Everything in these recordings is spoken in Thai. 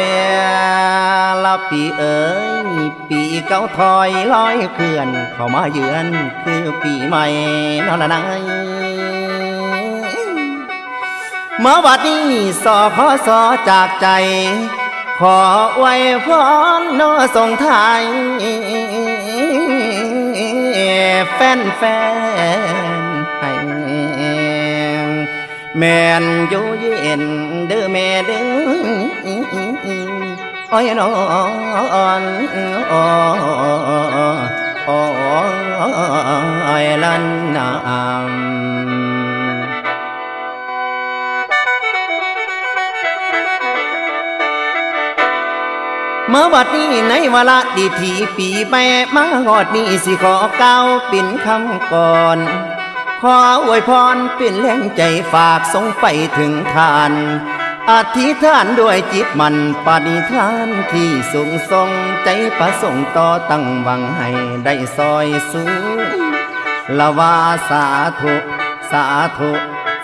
ยละปีเอ๋ยปีเก่าถอยลอยเคลื่อน เข้ามาเยือนคือปีใหม่นอนละนายเมื่อวัดนี้สอขอสอจากใจ ขอไว้พรนอส่งไทายแฟนแฟนๆให้ แม่นอยู่เย็นเด้อแม่เด้ออ้อยนอนอ้อยลันนามเมื่อบัดนี้ในวลาดีทีปีแม่มาหอดนี้สิขอเก้าวเป็นคำก่อน ขออวยพรเป็นแรงใจฝากส่งไปถึงทานอธิษฐานด้วยจิตมันปณิธานที่สูงส่งใจประสงค์ต่อตั้งหวังให้ได้ซอยสูงละวาสาธุ สาธุ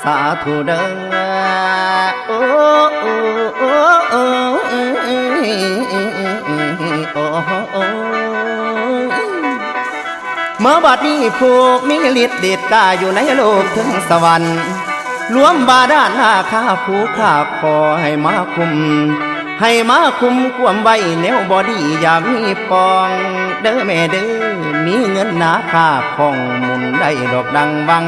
สาธุเด้อโอ้โอ้โอ้ เมื่อบัดนี้ผู้มีฤทธิ์เดชกาอยู่ในโลกถึงสวรรค์รวมบาดาลนาข้าผู้ข้าขอให้มาคุม ให้มาคุมความไว้แนวบอดีอย่ามีปอง เด้อแม่เด้อมีเงินหนาค่าของมุนได้ดอกดังบัง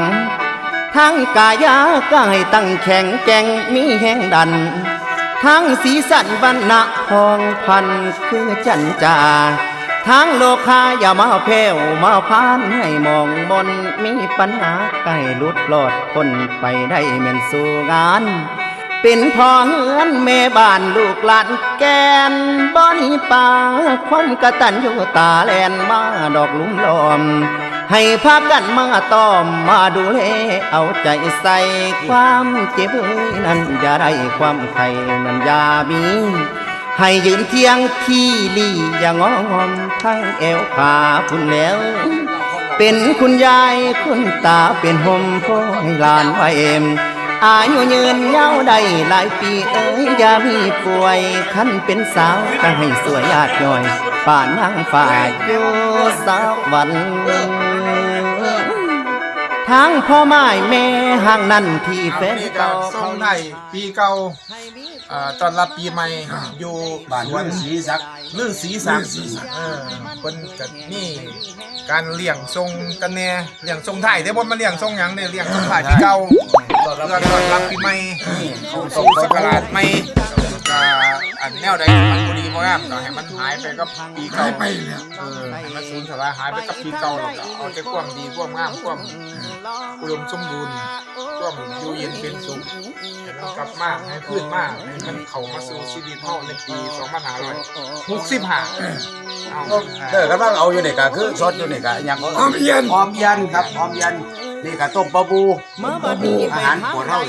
ทั้งกายาก็ให้ตั้งแข็งแก่งมีแห่งดัน ทั้งสีสันวันณะพองพันคือจันจา ทั้งโลคาอย่ามาแผ่วมาพานให้มองบนมีปัญหาใกล้ลุดหลอดพ้นไปได้เหมือนสู่งาน เป็นพ่อเฮือนแม่บ้านลูกหลานแกนบ่หนีป่าความกระตันอยู่ตาแลนมาดอกลุ่มลอม ให้พากันมาต้อมมาดูแลเอาใจใส่ความเจ็บเอ้ยนั้นอย่าได้ความไข่นั้นอย่ามี ให้ยืนเที่ยงที่ลี่อย่างงอมทั้งเอวขาพุ่นแล้ว เป็นคุณยายคุณตาเป็นห่มพ่อให้หลานไว้เอ็มอายุยืนยาวได้หลายปีเอ้ยอย่ามีป่วยคันเป็นสาวก็ให้สวยยาดย่อย ป่านนางฝ่ายอยู่สวรรค์ทางพ่อไม้แม่ห่างนั่นที่แฟนนี่ก็เก่าส่งได้ปีเก่า อ่าตอนรับปีใหม่อยู่บ้านสเมืวอนงศรีศักดิ์ลือสีสักดิ์เออเพิ่นก็นี่การเลี้ยงทรงกันแน่เลี้ยงทรงไทยได้บ่มาเลี้ยงทรงหยังเนี่ยเลี้ยงทรงไทยปีเก่าตอนรับเพื่อต้อนรับปีใหม่เขาเข้าส่งสู่สัศักกการะราชใหม่ก็ อันแนวใดที่มันบ่ดีบ่งามก็ให้มันหายไปกับปีเก่าเออให้มันสูญสลายหายไปกับปีเก่าแล้วก็เอาแต่ความดีความงามความอุดมสมบูรณ์ความอยู่เย็นเป็นสุขให้มันกลับมาให้พื้นมากให้มันเข้ามาสู่ชีวิตเฮาในปี2565เอาเด้อกำลังเอาอยู่นี่ก็คือสดอยู่นี่ก็อหยังก็หอมเย็นหอมเย็นครับหอมเย็น นี่ก็ต้มปลาบูเมื่อบัดนี้อาหารปวดเฮา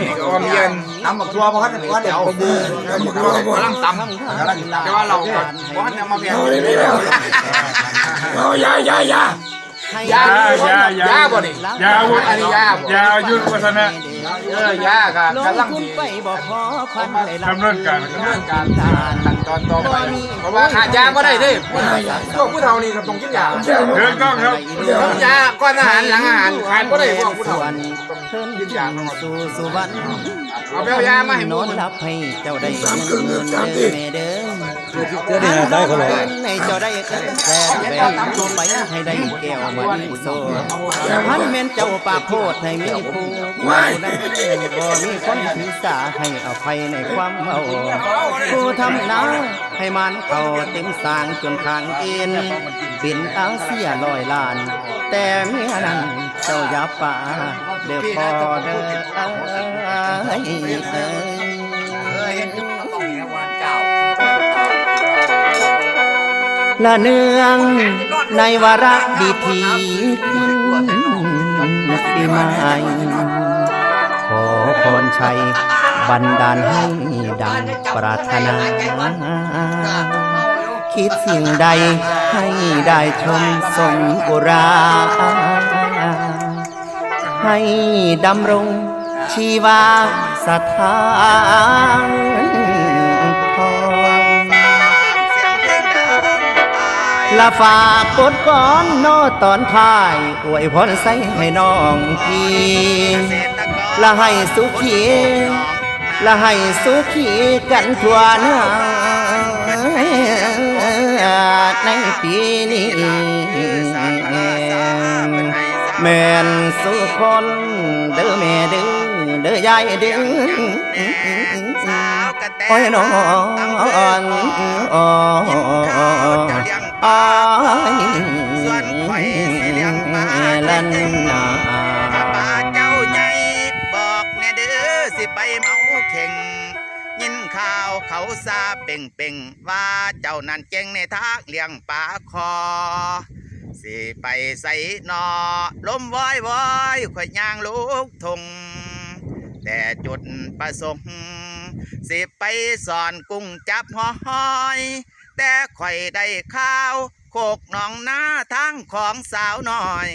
นี่ก็หอมเย็นน้ำบักทัวบ่คันได้ว่าเดี๋ยวกำลังตำกำลังตำแต่ว่าเราก็บ่ทันเอามาแบ่งเอายายา ยายาบ่ยาบ่นี่ยาวุฒอันนี้ยาบ่ยายุทธวัฒนะเออยาก็ลงกำลังทุนสิไปบ่พอพันได้ดำเนินการดำเนินการขั้นตอนต่อไปเพราะว่าขาดยาบ่ได้เด้พวกผู้เฒ่านี่ก็ต้องกินยาเดินกล้องครับต้องยาก่อนอาหารหลังอาหารขาดบ่ได้พวกผู้ส่เฒ่าวนต้องเพิ่นกินยาตลอดสู่สุวรรณเอาไปเอายามาให้หนมูอนมันรับให้เจ้าได้เงินเดือนเด้อแม่เด้อเดี๋ยวนี้ได้คนละให้เจ้าได้เงินแสนแบงค์ตัวไปให้ได้แก้วมาดีโซพันแม่นเจ้าปากโพดให้มีผู้ไม่บ่มีคนถือสาให้อภัยในความเมาผู้ทำนาให้มันเข้าเต็มสางจนทางเอ็นเป็นอาเซียร้อยล้าน แต่เมียนั้นเจ้าอย่าป่าเด้อพอเด้อเอ้ยเอ้ยละเนือง ในวาระดีทีปีใหม่ขอพรชัยบันดาลให้ดังปรารถนา คิดสิ่งใดให้ได้ชมสงกุรา ให้ดำรงชีวาสถาน ละฝากกดก่อนโนตอนท้าย อวยพรใส่ให้น้องพี่ละให้สุขีละให้สุขีกันทั่วหน้าในปีนี้แม่นสุคนเด้อแม่เด้อเด้อยายเด้อสาวกระแตโอ้ยน้องอ่อน อ่อนเจ้ายงปส่วนข่อยสิเลี้ยงปลาลันนาถ้าป้าเจ้าใหญ่บอกแน่เด้อสิไปเมาเข่ง ยินข่าวเขาซาเป่งเป่งๆว่าเจ้านั่นเก่งในทางเลี้ยงปลาคอ สิไปใส่นอลมวอยวอยข่อยย่างลูกทงแต่จุดประสงค์ สิไปสอนกุ้งจับหอย แต่ข่อยได้ข้าว โคกหนองนาทางของสาวน้อย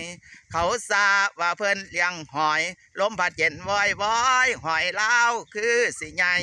เขาสาบว่าเพิ่นเลี้ยงหอย ลมพัดเย็นวอยวอยหอยเลาคือสิใหญ่